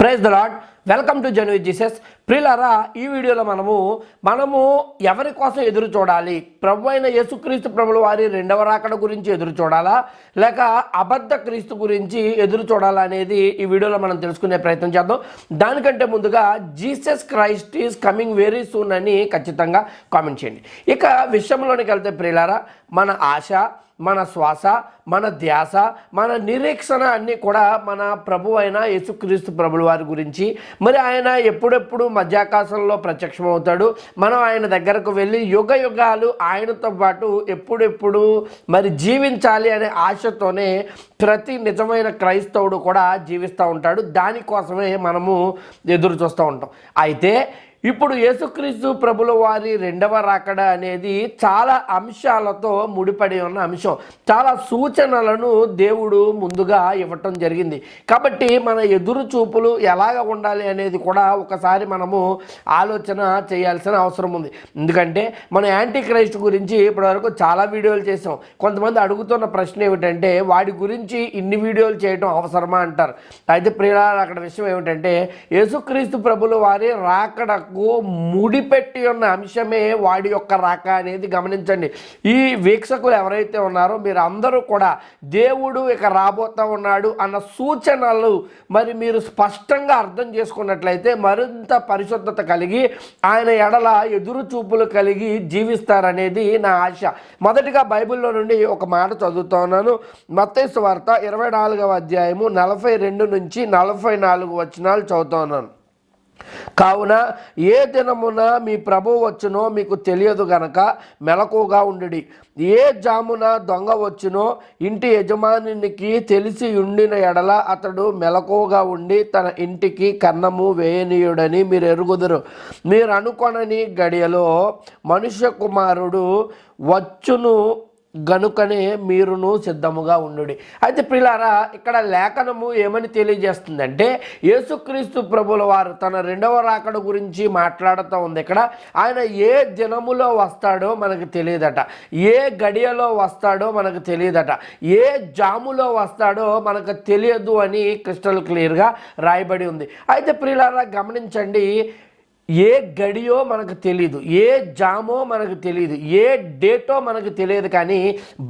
Praise the lord welcome to Janu Jesus. ప్రిలరా ఈ వీడియోలో మనము మనము ఎవరి కోసం ఎదురు చూడాలి? ప్రభు అయిన యేసుక్రీస్తు ప్రభుల వారి రెండవ రాకడ గురించి ఎదురు చూడాలా? లేక అబద్ధ క్రీస్తు గురించి ఎదురు చూడాలా అనేది ఈ వీడియోలో మనం తెలుసుకునే ప్రయత్నం చేద్దాం. దానికంటే ముందుగా Jesus Christ is coming very soon అని ఖచ్చితంగా కామెంట్ చేయండి. ఇక విషయంలోనికి వెళ్తే ప్రిలారా మన ఆశ మన శ్వాస మన ధ్యాస మన నిరీక్షణ అన్నీ కూడా మన ప్రభు అయిన యేసుక్రీస్తు ప్రభుల వారి గురించి. మరి ఆయన ఎప్పుడెప్పుడు మధ్యాకాశంలో ప్రత్యక్షమవుతాడు? మనం ఆయన దగ్గరకు వెళ్ళి యుగ యుగాలు ఆయనతో పాటు ఎప్పుడెప్పుడు మరి జీవించాలి అనే ఆశతోనే ప్రతి నిజమైన క్రైస్తవుడు కూడా జీవిస్తూ ఉంటాడు. దానికోసమే మనము ఎదురు చూస్తూ ఉంటాం. అయితే ఇప్పుడు యేసుక్రీస్తు ప్రభుల వారి రెండవ రాకడ అనేది చాలా అంశాలతో ముడిపడి ఉన్న అంశం. చాలా సూచనలను దేవుడు ముందుగా ఇవ్వటం జరిగింది. కాబట్టి మన ఎదురు చూపులు ఎలాగ ఉండాలి అనేది కూడా ఒకసారి మనము ఆలోచన చేయాల్సిన అవసరం ఉంది. ఎందుకంటే మన యాంటీ క్రైస్ట్ గురించి ఇప్పటివరకు చాలా వీడియోలు చేసాం కొంతమంది అడుగుతున్న ప్రశ్న ఏమిటంటే వాడి గురించి ఇన్ని వీడియోలు చేయటం అవసరమా అంటారు. అయితే ప్రియుల అక్కడ విషయం ఏమిటంటే యేసుక్రీస్తు ప్రభుల వారి రాకడకు ముడిపెట్టి ఉన్న అంశమే వాడి యొక్క రాక అనేది గమనించండి. ఈ వీక్షకులు ఎవరైతే ఉన్నారో మీరు అందరూ కూడా దేవుడు ఇక రాబోతా ఉన్నాడు అన్న సూచనలు మరి మీరు స్పష్టంగా అర్థం చేసుకున్నట్లయితే మరింత పరిశుద్ధత కలిగి ఆయన ఎడల ఎదురు చూపులు కలిగి జీవిస్తారనేది నా ఆశ. మొదటిగా బైబిల్లో నుండి ఒక మాట చదువుతా ఉన్నాను. మత్తైసు వార్త ఇరవై నాలుగవ అధ్యాయము నలభై రెండు నుంచి నలభై నాలుగు వచనాలు చదువుతా ఉన్నాను. కావున ఏ దినమున మీ ప్రభు వచ్చునో మీకు తెలియదు గనక మెలకుగా ఉండి ఏ జామున దొంగ వచ్చునో ఇంటి యజమానికి తెలిసి ఉండిన ఎడల అతడు మెలకుగా ఉండి తన ఇంటికి కన్నము వేయనీయుడని మీరు ఎరుగుదురు. మీరు అనుకొనని గడియలో మనుష్య కుమారుడు వచ్చును గనుకనే మీరును సిద్ధముగా ఉండు అయితే ప్రిలారా ఇక్కడ లేఖనము ఏమని తెలియజేస్తుందంటే యేసుక్రీస్తు ప్రభుల వారు తన రెండవ రాకడ గురించి మాట్లాడుతూ ఉంది. ఇక్కడ ఆయన ఏ దినములో వస్తాడో మనకు తెలియదట. ఏ గడియలో వస్తాడో మనకు తెలియదట. ఏ జాములో వస్తాడో మనకు తెలియదు అని క్రిస్టల్ క్లియర్గా రాయబడి ఉంది. అయితే ప్రిలారా గమనించండి ఏ గడియో మనకు తెలియదు ఏ జామో మనకు తెలియదు ఏ డేటో మనకు తెలియదు కానీ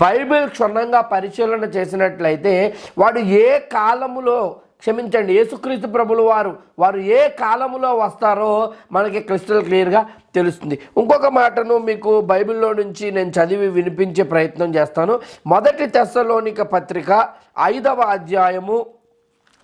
బైబిల్ క్షుణ్ణంగా పరిశీలన చేసినట్లయితే వాడు ఏ కాలములో క్షమించండి యేసుక్రీస్తు ప్రభులు వారు వారు ఏ కాలములో వస్తారో మనకి క్రిస్టల్ క్లియర్గా తెలుస్తుంది. ఇంకొక మాటను మీకు బైబిల్లో నుంచి నేను చదివి వినిపించే ప్రయత్నం చేస్తాను. మొదటి తెస్సలోనిక పత్రిక ఐదవ అధ్యాయము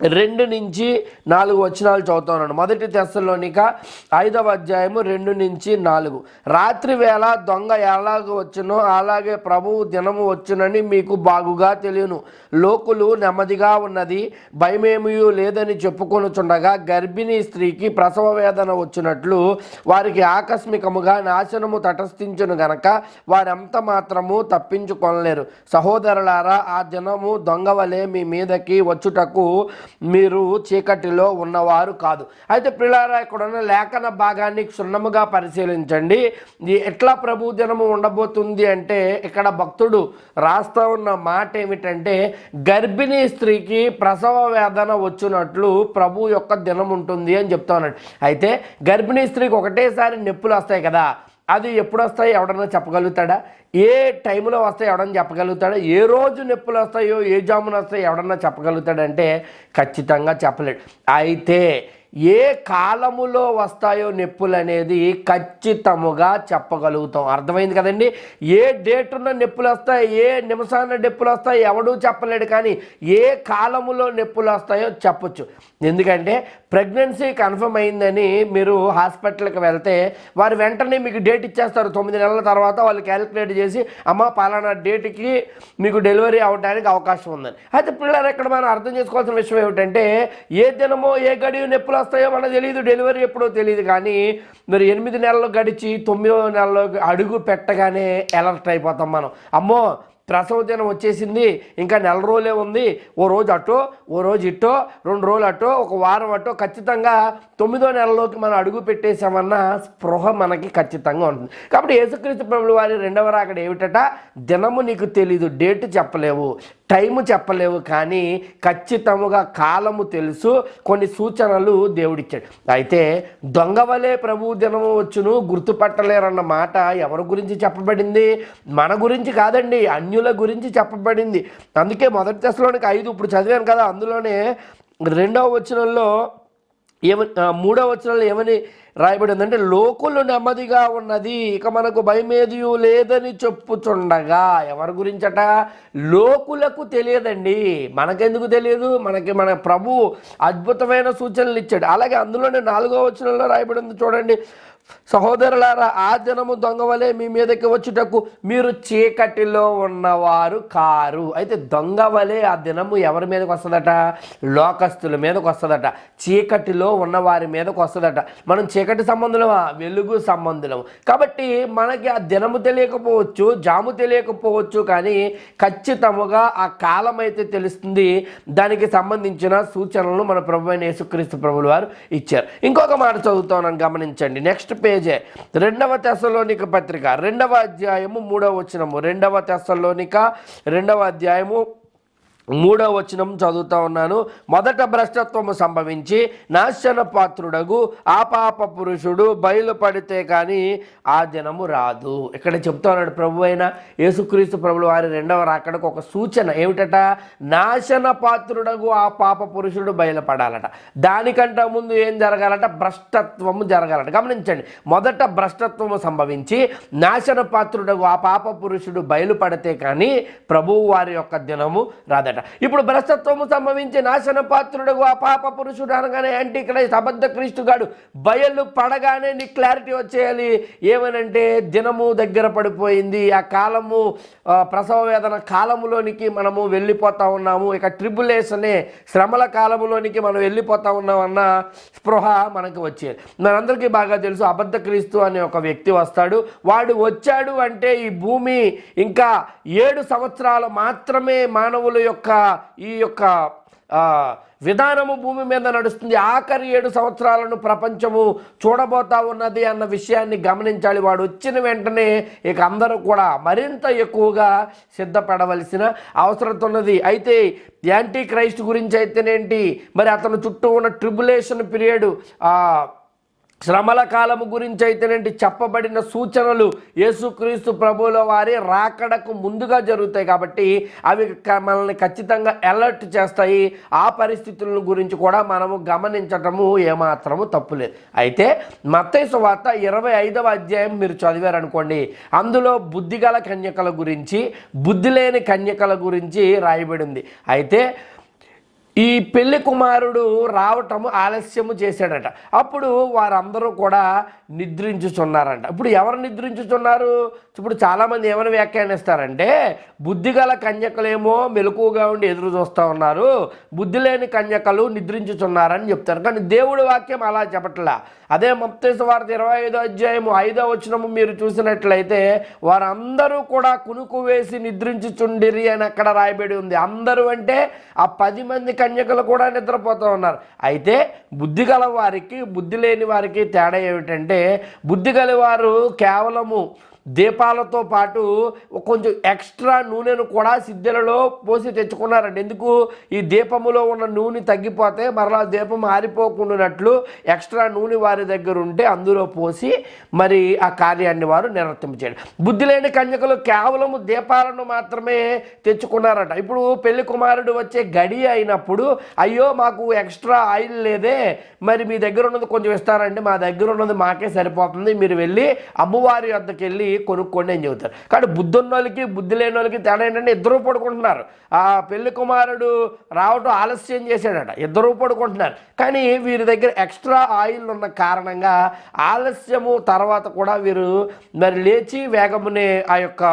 రెండు నుంచి నాలుగు వచనాలు చదువుతున్నాను మొదటి తెస్సలోనిక ఐదవ అధ్యాయము రెండు నుంచి నాలుగు. రాత్రి వేళ దొంగ ఎలాగ వచ్చునో అలాగే ప్రభువు దినము వచ్చునని మీకు బాగుగా తెలియను. లోకులు నెమ్మదిగా ఉన్నది భయమేమీ లేదని చెప్పుకొనుచుండగా గర్భిణీ స్త్రీకి ప్రసవ వేదన వచ్చినట్లు వారికి ఆకస్మికముగా నాశనము తటస్థించును గనక వారెంత మాత్రము తప్పించుకొనలేరు. సహోదరులారా ఆ దినము దొంగ వలె మీ మీదకి వచ్చుటకు మీరు చీకటిలో ఉన్నవారు కాదు. అయితే పిల్లారా ఇక్కడ ఉన్న లేఖన భాగాన్ని క్షుణ్ణముగా పరిశీలించండి. ఎట్లా ప్రభు దినము ఉండబోతుంది అంటే ఇక్కడ భక్తుడు రాస్తా ఉన్న మాట ఏమిటంటే గర్భిణీ స్త్రీకి ప్రసవ వేదన వచ్చినట్లు ప్రభు యొక్క దినం ఉంటుంది అని చెప్తా ఉన్నాడు. అయితే గర్భిణీ స్త్రీకి ఒకటేసారి నొప్పులు వస్తాయి కదా. అది ఎప్పుడు వస్తాయి ఎవడన్నా చెప్పగలుగుతాడా? ఏ టైంలో వస్తాయి ఎవడన్నా చెప్పగలుగుతాడా? ఏ రోజు నొప్పులు వస్తాయో ఏ జామున వస్తాయో ఎవడన్నా చెప్పగలుగుతాడంటే ఖచ్చితంగా చెప్పలేడు. అయితే ఏ కాలములో వస్తాయో నొప్పులు అనేది ఖచ్చితముగా చెప్పగలుగుతాం. అర్థమైంది కదండి? ఏ డేట్ ఉన్న నొప్పులు వస్తాయి ఏ నిమిషాన నొప్పులు వస్తాయి ఎవడూ చెప్పలేడు కానీ ఏ కాలములో నొప్పులు వస్తాయో చెప్పొచ్చు. ఎందుకంటే ప్రెగ్నెన్సీ కన్ఫర్మ్ అయిందని మీరు హాస్పిటల్కి వెళ్తే వారు వెంటనే మీకు డేట్ ఇచ్చేస్తారు. తొమ్మిది నెలల తర్వాత వాళ్ళు క్యాలిక్యులేట్ చేసి అమ్మ పలానా డేట్కి మీకు డెలివరీ అవ్వడానికి అవకాశం ఉందని. అయితే పిల్లలు ఇక్కడ మనం అర్థం చేసుకోవాల్సిన విషయం ఏమిటంటే ఏ దినమో ఏ గడియో నొప్పులు వస్తాయో మనకు తెలియదు డెలివరీ ఎప్పుడో తెలియదు కానీ మరి ఎనిమిది నెలలు గడిచి తొమ్మిదో నెలలో అడుగు పెట్టగానే అలర్ట్ అయిపోతాం మనం. అమ్మో ప్రసవ దినం వచ్చేసింది. ఇంకా నెల రోజులే ఉంది. ఓ రోజు అటో ఓ రోజు ఇటో రెండు రోజులు అటో ఒక వారం అటో ఖచ్చితంగా తొమ్మిదో నెలలోకి మనం అడుగు పెట్టేశామన్న స్పృహ మనకి ఖచ్చితంగా ఉంటుంది. కాబట్టి యేసుక్రీస్తు ప్రభులు వారి రెండవ రాకడ ఏమిటట? దినము నీకు తెలీదు డేట్ చెప్పలేవు టైము చెప్పలేవు కానీ ఖచ్చితముగా కాలము తెలుసు కొన్ని సూచనలు దేవుడిచ్చాడు. అయితే దొంగవలే ప్రభు దినము వచ్చును గుర్తుపట్టలేరన్న మాట ఎవరి గురించి చెప్పబడింది? మన గురించి కాదండి. అన్యుల గురించి చెప్పబడింది. అందుకే మొదటి దశలోనికి ఐదు ఇప్పుడు చదివాను కదా అందులోనే రెండవ వచనంలో ఏమ మూడవ వచనంలో ఏమని రాయబడి అంటే లోకులు నెమ్మదిగా ఉన్నది ఇక మనకు భయమేదియు లేదని చెప్పుచుండగా. ఎవరి గురించట? లోకులకు తెలియదండి. మనకెందుకు తెలియదు? మనకి మన ప్రభు అద్భుతమైన సూచనలు ఇచ్చాడు. అలాగే అందులోనే నాలుగో వచనంలో రాయబడింది చూడండి. సహోదరులారా ఆ దినము దొంగవలే మీ మీదకి వచ్చుటకు మీరు చీకటిలో ఉన్నవారు కారు. అయితే దొంగవలే ఆ దినము ఎవరి మీదకి వస్తుందట? లోకస్తుల మీదకి వస్తుందట. చీకటిలో ఉన్నవారి మీదకి వస్తుందట. మనం చీకటి సంబంధులమా? వెలుగు సంబంధులము కాబట్టి మనకి ఆ దినము తెలియకపోవచ్చు జాము తెలియకపోవచ్చు కానీ ఖచ్చితముగా ఆ కాలం అయితే తెలుస్తుంది. దానికి సంబంధించిన సూచనలు మన ప్రభు అయిన యేసుక్రీస్తు ప్రభులు వారు ఇచ్చారు. ఇంకొక మాట చదువుతాను గమనించండి. నెక్స్ట్ పేజే. రెండవ తెశలోనిక పత్రిక. రెండవ అధ్యాయము మూడవ వచనము. రెండవ తెశలోనిక రెండవ అధ్యాయము మూడవ వచనం చదువుతా ఉన్నాను. మొదట భ్రష్టత్వము సంభవించి నాశన పాత్రుడగు ఆ పాప పురుషుడు బయలుపడితే కానీ ఆ దినము రాదు. ఇక్కడ చెప్తా ఉన్నాడు ప్రభు అయిన యేసుక్రీస్తు ప్రభులు వారి రెండవ రాకడకు ఒక సూచన ఏమిటట? నాశన పాత్రుడగు ఆ పాప పురుషుడు బయలుపడాలట. దానికంటే ముందు ఏం జరగాలట? భ్రష్టత్వము జరగాలట. గమనించండి. మొదట భ్రష్టత్వము సంభవించి నాశన పాత్రుడగు ఆ పాప పురుషుడు బయలుపడితే కానీ ప్రభువు వారి యొక్క దినము రాదట. ఇప్పుడు భ్రష్టత్వము సంభవించి నాశన పాత్రుడు ఆ పాప పురుషుడు అనగానే యాంటీ క్రైస్ట్ అబద్ధ క్రీస్తుగాడు బయలు పడగానే నీ క్లారిటీ వచ్చేయాలి. ఏమనంటే దినము దగ్గర పడిపోయింది. ఆ కాలము ప్రసవ వేదన కాలములోనికి మనము వెళ్ళిపోతా ఉన్నాము. ఇక ట్రిబులేషనే శ్రమల కాలములోనికి మనం వెళ్ళిపోతా ఉన్నామన్న స్పృహ మనకి వచ్చేది మనందరికీ బాగా తెలుసు అబద్ధ క్రీస్తు అనే ఒక వ్యక్తి వస్తాడు. వాడు వచ్చాడు అంటే ఈ భూమి ఇంకా ఏడు సంవత్సరాలు మాత్రమే మానవుల యొక్క ఈ యొక్క విధానము భూమి మీద నడుస్తుంది. ఆఖరి ఏడు సంవత్సరాలను ప్రపంచము చూడబోతా ఉన్నది అన్న విషయాన్ని గమనించాలి. వాడు వచ్చిన వెంటనే ఇక అందరూ కూడా మరింత ఎక్కువగా సిద్ధపడవలసిన అవసరం ఉన్నది. అయితే యాంటీ క్రైస్ట్ గురించి అయితేనేంటి? మరి అతను చుట్టూ ఉన్న ట్రిబులేషన్ పీరియడ్ శ్రమల కాలము గురించి అయితేనేంటి చెప్పబడిన సూచనలు యేసుక్రీస్తు ప్రభువుల వారి రాకడకు ముందుగా జరుగుతాయి కాబట్టి అవి క- మనల్ని ఖచ్చితంగా అలర్ట్ చేస్తాయి. ఆ పరిస్థితుల గురించి కూడా మనము గమనించటము ఏమాత్రము తప్పులేదు అయితే మత్తయి వార్త ఇరవై ఐదవ అధ్యాయం మీరు చదివారనుకోండి. అందులో బుద్ధిగల కన్యకల గురించి బుద్ధి లేని కన్యకల గురించి రాయబడింది. అయితే ఈ పెళ్ళి కుమారుడు రావటము ఆలస్యము చేశాడట. అప్పుడు వారందరూ కూడా నిద్రించుచున్నారంట. ఇప్పుడు ఎవరు నిద్రించుచున్నారు? ఇప్పుడు చాలామంది ఏమైనా వ్యాఖ్యానిస్తారంటే బుద్ధిగల కన్యకలేమో మెలకువగా ఉండి ఎదురు చూస్తూ ఉన్నారు. బుద్ధి లేని కన్యకలు నిద్రించుచున్నారని చెప్తారు. కానీ దేవుడి వాక్యం అలా చెప్పట్లా. అదే మప్తేశ వార్త ఇరవై ఐదో అధ్యాయము ఐదో వచనము మీరు చూసినట్లయితే వారందరూ కూడా కునుకు వేసి నిద్రించుచుండిరి అని అక్కడ రాయబడి ఉంది. అందరూ అంటే ఆ పది మంది కన్యకలు కూడా నిద్రపోతూ ఉన్నారు. అయితే బుద్ధి గల వారికి బుద్ధి లేని వారికి తేడా ఏమిటంటే బుద్ధి గల వారు కేవలము దీపాలతో పాటు కొంచెం ఎక్స్ట్రా నూనెను కూడా సిద్ధలలో పోసి తెచ్చుకున్నారండి. ఎందుకు? ఈ దీపములో ఉన్న నూనె తగ్గిపోతే మరలా దీపం ఆరిపోకుండానట్లు ఎక్స్ట్రా నూనె వారి దగ్గర ఉంటే అందులో పోసి మరి ఆ కార్యాన్ని వారు నిర్వర్తింపచేయండి బుద్ధి లేని కన్యకలు కేవలము దీపాలను మాత్రమే తెచ్చుకున్నారట. ఇప్పుడు పెళ్ళి కుమారుడు వచ్చే గడి అయినప్పుడు అయ్యో మాకు ఎక్స్ట్రా ఆయిల్ లేదే మరి మీ దగ్గర ఉన్నది కొంచెం ఇస్తారండి మా దగ్గర ఉన్నది మాకే సరిపోతుంది మీరు వెళ్ళి అమ్మవారి వద్దకు వెళ్ళి కొనుక్కోండి అని చెబుతారు. కానీ బుద్ధి ఉన్న వాళ్ళకి బుద్ధి లేని వాళ్ళకి తేడా ఏంటంటే ఇద్దరు పడుకుంటున్నారు. ఆ పెళ్ళి కుమారుడు రావటం ఆలస్యం చేశాడట. ఇద్దరు పడుకుంటున్నారు. కానీ వీరి దగ్గర ఎక్స్ట్రా ఆయిల్ ఉన్న కారణంగా ఆలస్యము తర్వాత కూడా వీరు మరి లేచి వేగమునే ఆ యొక్క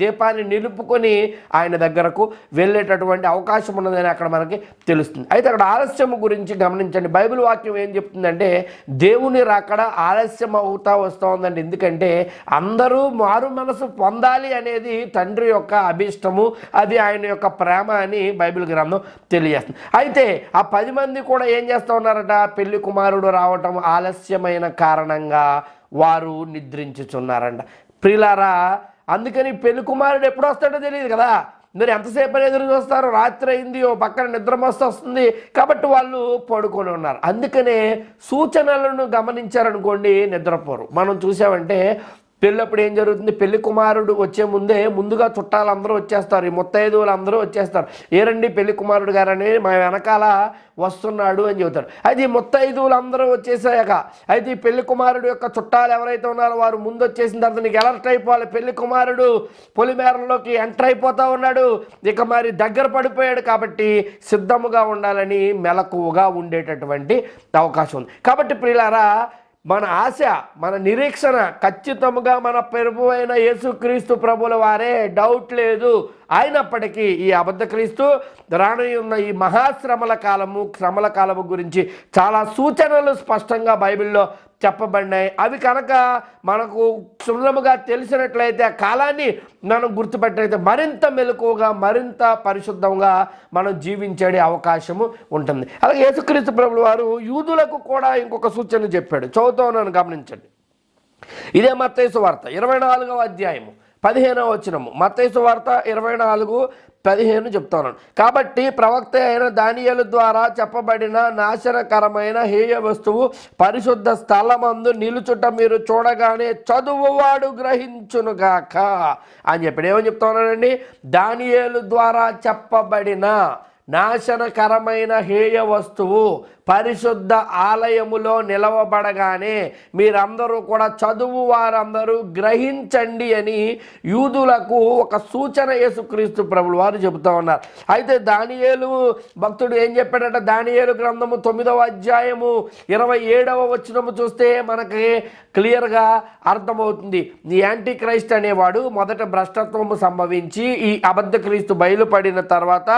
దీపాన్ని నిలుపుకొని ఆయన దగ్గరకు వెళ్ళేటటువంటి అవకాశం ఉన్నదని అక్కడ మనకి తెలుస్తుంది. అయితే అక్కడ ఆలస్యం గురించి గమనించండి. బైబిల్ వాక్యం ఏం చెప్తుందంటే దేవుని రాకడ ఆలస్యం అవుతా వస్తూ ఉందండి ఎందుకంటే అందరూ మారు మనసు పొందాలి అనేది తండ్రి యొక్క అభిష్టము అది ఆయన యొక్క ప్రేమ అని బైబిల్ గ్రంథం తెలియజేస్తుంది. అయితే ఆ పది మంది కూడా ఏం చేస్తూ ఉన్నారట? పెళ్ళి కుమారుడు రావటం ఆలస్యమైన కారణంగా వారు నిద్రించుచున్నారంట. ప్రిలారా అందుకని పెళ్ళి కుమారుడు ఎప్పుడు వస్తాడో తెలియదు కదా. మీరు ఎంతసేపు ఎదురు చూస్తారు? రాత్రి అయింది ఓ పక్కన నిద్ర మస్తు వస్తుంది. కాబట్టి వాళ్ళు పడుకొని ఉన్నారు. అందుకనే సూచనలను గమనించారనుకోండి నిద్రపోరు. మనం చూసామంటే పెళ్ళప్పుడు ఏం జరుగుతుంది? పెళ్ళి కుమారుడు వచ్చే ముందే ముందుగా చుట్టాలందరూ వచ్చేస్తారు. ఈ ముత్తైదువులు అందరూ వచ్చేస్తారు. ఏరండి పెళ్ళి కుమారుడు గారని మా వెనకాల వస్తున్నాడు అని చెబుతారు అయితే ఈ ముత్తైదువులు అందరూ వచ్చేసాక అయితే ఈ పెళ్ళి కుమారుడు యొక్క చుట్టాలు ఎవరైతే ఉన్నారో వారు ముందు వచ్చేసిన తర్వాత నీకు ఎలర్ట్ అయిపోవాలి. పెళ్ళి కుమారుడు పొలిమేరంలోకి ఎంటర్ అయిపోతా ఉన్నాడు. ఇక మరి దగ్గర పడిపోయాడు కాబట్టి సిద్ధముగా ఉండాలని మెలకువగా ఉండేటటువంటి అవకాశం ఉంది. కాబట్టి ప్రియులారా మన ఆశ మన నిరీక్షణ ఖచ్చితముగా మన ప్రభు అయిన యేసుక్రీస్తు ప్రభుల వారే. డౌట్ లేదు. అయినప్పటికీ ఈ అబద్ధ క్రీస్తు రానున్న ఈ మహాశ్రమల కాలము శ్రమల కాలము గురించి చాలా సూచనలు స్పష్టంగా బైబిల్లో చెప్పబడినాయి. అవి కనుక మనకు క్షుణ్ణముగా తెలిసినట్లయితే ఆ కాలాన్ని మనం గుర్తుపెట్టయితే మరింత మెలకువగా మరింత పరిశుద్ధంగా మనం జీవించే అవకాశము ఉంటుంది. అలాగే యేసుక్రీస్తు ప్రభులు వారు యూదులకు కూడా ఇంకొక సూచన చెప్పాడు. చదువుతో నన్ను గమనించండి. ఇదే మత్తైసు వార్త ఇరవై నాలుగవ అధ్యాయము పదిహేనవ వచనము. మత్తైసు వార్త ఇరవై నాలుగు పదిహేను చెప్తాను. కాబట్టి ప్రవక్త అయిన దానియలు ద్వారా చెప్పబడిన నాశనకరమైన హేయ వస్తువు పరిశుద్ధ స్థలమందు నిలుచుట మీరు చూడగానే చదువువాడు గ్రహించునుగాక అని చెప్పి ఏమని చెప్తా ఉన్నానండి దానియేలు ద్వారా చెప్పబడిన నాశనకరమైన హేయ వస్తువు పరిశుద్ధ ఆలయములో నిలవబడగానే మీరందరూ కూడా చదువు వారందరూ గ్రహించండి అని యూదులకు ఒక సూచన యేసుక్రీస్తు ప్రభులు వారు చెబుతూ ఉన్నారు. అయితే దానియేలు భక్తుడు ఏం చెప్పాడంటే? దానియేలు గ్రంథము తొమ్మిదవ అధ్యాయము ఇరవై ఏడవ వచ్చినము చూస్తే మనకి క్లియర్గా అర్థమవుతుంది. ఈ యాంటీ క్రైస్ట్ అనేవాడు మొదట భ్రష్టత్వము సంభవించి ఈ అబద్ధ క్రీస్తు బయలుపడిన తర్వాత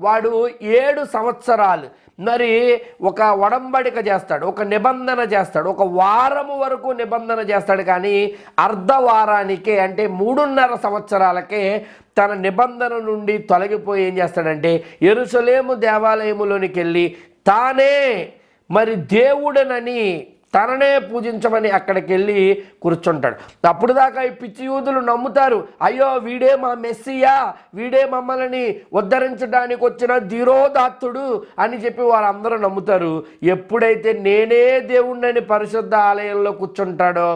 వాడు ఏడు సంవత్సరాలు. మరి ఒక ఒడంబడిక చేస్తాడు ఒక నిబంధన చేస్తాడు ఒక వారము వరకు నిబంధన చేస్తాడు కానీ అర్ధవారానికే అంటే మూడున్నర సంవత్సరాలకే తన నిబంధన నుండి తొలగిపోయి ఏం చేస్తాడంటే ఎరుసలేము దేవాలయములోనికి వెళ్ళి తానే మరి దేవుడనని తననే పూజించమని అక్కడికి వెళ్ళి కూర్చుంటాడు. అప్పుడు దాకా ఈ పిచ్చి యూదులు నమ్ముతారు అయ్యో వీడే మా మెస్సియా వీడే మమ్మల్ని ఉద్ధరించడానికి వచ్చిన ధీరోదాత్తుడు అని చెప్పి వారందరూ నమ్ముతారు. ఎప్పుడైతే నేనే దేవుణ్ణని పరిశుద్ధ ఆలయంలో కూర్చుంటాడో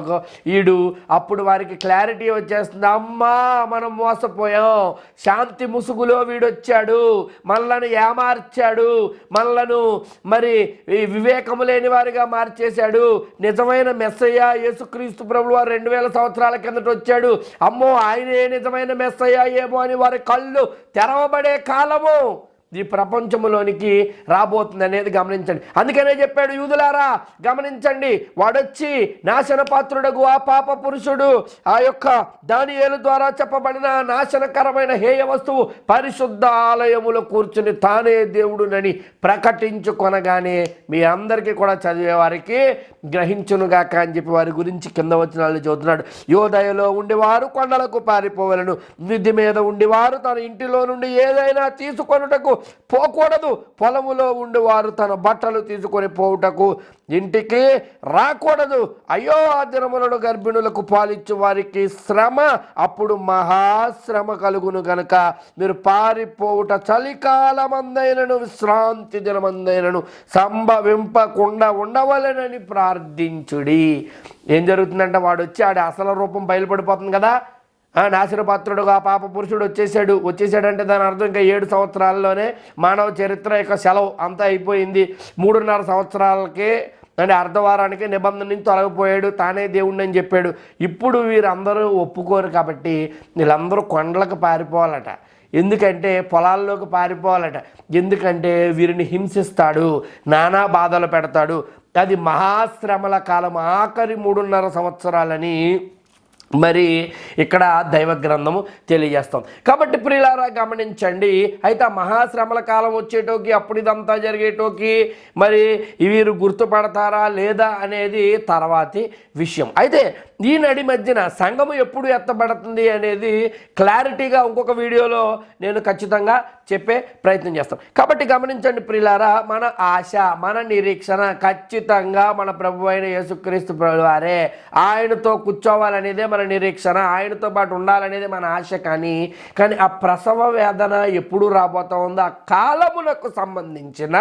ఈడు అప్పుడు వారికి క్లారిటీ వచ్చేస్తుంది అమ్మా మనం మోసపోయాం. శాంతి ముసుగులో వీడొచ్చాడు. మనలను ఏమార్చాడు. మనలను మరి వివేకము లేని వారిగా మార్చేశాడు. నిజమైన మెస్సయ్య యేసుక్రీస్తు ప్రభులు వారు రెండు వేల సంవత్సరాల కిందట వచ్చాడు. అమ్మో ఆయనే నిజమైన మెస్సయ్య ఏమో అని వారి కళ్ళు తెరవబడే కాలము. ఈ ప్రపంచంలోనికి రాబోతుంది అనేది గమనించండి. అందుకనే చెప్పాడు యూదులారా గమనించండి వాడొచ్చి నాశన పాత్రుడగు ఆ పాప పురుషుడు ఆ యొక్క దానియేలు ద్వారా చెప్పబడిన నాశనకరమైన హేయ వస్తువు పరిశుద్ధ ఆలయములో కూర్చుని తానే దేవుడునని ప్రకటించుకొనగానే మీ అందరికీ కూడా చదివే వారికి గ్రహించునుగాక అని చెప్పి వారి గురించి కింద వచ్చిన వాళ్ళు చదువుతున్నాడు. యోదయలో ఉండేవారు కొండలకు పారిపోవలను నిధి మీద ఉండేవారు తన ఇంటిలో నుండి ఏదైనా తీసుకొనుటకు పోకూడదు. పొలములో ఉండేవారు తన బట్టలు తీసుకొని పోవుటకు ఇంటికి రాకూడదు. అయ్యో ఆ దినములను గర్భిణులకు పాలిచ్చు వారికి శ్రమ. అప్పుడు మహాశ్రమ కలుగును గనుక. మీరు పారిపోవుట చలికాలమందైనను విశ్రాంతి దినమందైనను సంభవింపకుండా ఉండవలెనని ప్రార్థించుడి. ఏం జరుగుతుందంటే వాడు వచ్చి ఆడి అసలు రూపం బయలుపడిపోతుంది కదా. నాశనపాత్రుడుగా పాప పురుషుడు వచ్చేసాడు. వచ్చేసాడంటే దాని అర్థం ఇంకా ఏడు సంవత్సరాల్లోనే మానవ చరిత్ర యొక్క సెలవు అంతా అయిపోయింది. మూడున్నర సంవత్సరాలకే అంటే అర్ధవారానికి నిబంధన నుంచి తొలగిపోయాడు. తానే దేవుణ్ణి అని చెప్పాడు. ఇప్పుడు వీరందరూ ఒప్పుకోరు కాబట్టి వీళ్ళందరూ కొండలకు పారిపోవాలట. ఎందుకంటే పొలాల్లోకి పారిపోవాలట. ఎందుకంటే వీరిని హింసిస్తాడు. నానా బాధలు పెడతాడు. అది మహాశ్రమల కాలం. ఆఖరి మూడున్నర సంవత్సరాలని మరి ఇక్కడ దైవ గ్రంథము తెలియజేస్తాం. కాబట్టి ప్రియులారా గమనించండి అయితే ఆ మహాశ్రమల కాలం వచ్చేటోకి అప్పుడు ఇదంతా జరిగేటోకి మరి వీరు గుర్తుపడతారా లేదా అనేది తర్వాతి విషయం. అయితే ఈ నడి మధ్యన సంఘము ఎప్పుడు ఎత్తబడుతుంది అనేది క్లారిటీగా ఇంకొక వీడియోలో నేను ఖచ్చితంగా చెప్పే ప్రయత్నం చేస్తాను కాబట్టి గమనించండి ప్రిలారా మన ఆశ మన నిరీక్షణ ఖచ్చితంగా మన ప్రభు అయిన యేసుక్రీస్తు వారే. ఆయనతో కూర్చోవాలనేదే మన నిరీక్షణ ఆయనతో పాటు ఉండాలనేదే మన ఆశ కానీ కానీ ఆ ప్రసవ వేదన ఎప్పుడు రాబోతా ఉందో ఆ కాలములకు సంబంధించిన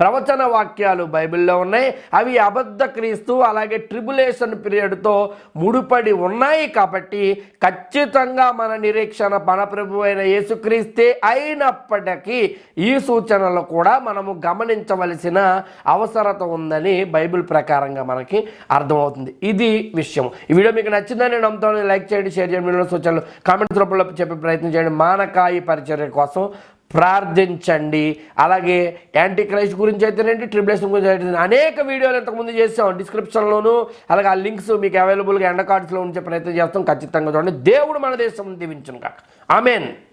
ప్రవచన వాక్యాలు బైబిల్లో ఉన్నాయి. అవి అబద్ధ క్రీస్తు అలాగే ట్రిబులేషన్ పీరియడ్తో ముడిపడి ఉన్నాయి కాబట్టి ఖచ్చితంగా మన నిరీక్షణ మన ప్రభు అయిన యేసుక్రీస్తే అయినప్పటికీ ఈ సూచనలు కూడా మనము గమనించవలసిన అవసరత ఉందని బైబిల్ ప్రకారంగా మనకి అర్థమవుతుంది. ఇది విషయం. ఈ వీడియో మీకు నచ్చిందని నేను నమ్ముతాను లైక్ చేయండి షేర్ చేయండి. వీడియో సూచనలు కామెంట్స్ రూపంలో చెప్పే ప్రయత్నం చేయండి. మానకాయి పరిచర్య కోసం ప్రార్థించండి. అలాగే యాంటీ క్రైస్ట్ గురించి అయితేనేంటి ట్రిబులేషన్ గురించి అయితే అనేక వీడియోలు ఇంతకుముందు చేసాం. డిస్క్రిప్షన్లోను అలాగే ఆ లింక్స్ మీకు అవైలబుల్గా ఎండ కార్డ్స్లో ఉంచే ప్రయత్నం చేస్తాం. ఖచ్చితంగా చూడండి. దేవుడు మన దేశం దీవించను కాక ఆమెన్.